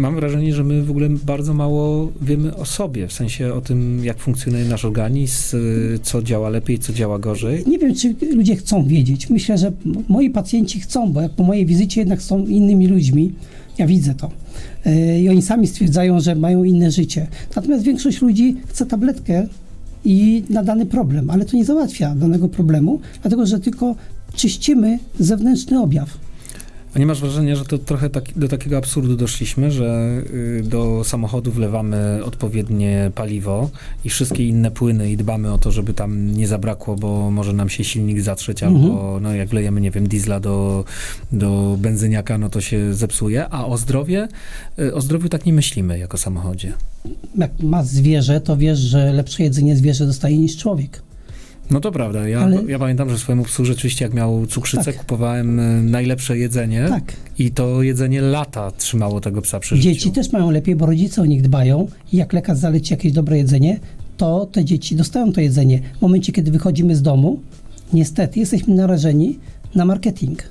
mam wrażenie, że my w ogóle bardzo mało wiemy o sobie, w sensie o tym, jak funkcjonuje nasz organizm, y, co działa lepiej, co działa gorzej. Nie wiem, czy ludzie chcą wiedzieć. Myślę, że moi pacjenci chcą, bo jak po mojej wizycie jednak są innymi ludźmi. Ja widzę to. Yy, I oni sami stwierdzają, że mają inne życie. Natomiast większość ludzi chce tabletkę i na dany problem, ale to nie załatwia danego problemu, dlatego że tylko czyścimy zewnętrzny objaw. A nie masz wrażenia, że to trochę tak, do takiego absurdu doszliśmy, że y, do samochodu wlewamy odpowiednie paliwo i wszystkie inne płyny i dbamy o to, żeby tam nie zabrakło, bo może nam się silnik zatrzeć, Mhm. albo no, jak wlejemy, nie wiem, diesla do, do benzyniaka, no to się zepsuje, a o zdrowie, y, o zdrowiu tak nie myślimy jako samochodzie. Jak ma zwierzę, to wiesz, że lepsze jedzenie zwierzę dostaje niż człowiek. No to prawda. Ja, Ale- ja pamiętam, że swojemu psu rzeczywiście, jak miał cukrzycę, Tak. kupowałem y, najlepsze jedzenie Tak. i to jedzenie lata trzymało tego psa przy Dzieci życiu. też mają lepiej, bo rodzice o nich dbają i jak lekarz zaleci jakieś dobre jedzenie, to te dzieci dostają to jedzenie. W momencie, kiedy wychodzimy z domu, niestety jesteśmy narażeni na marketing.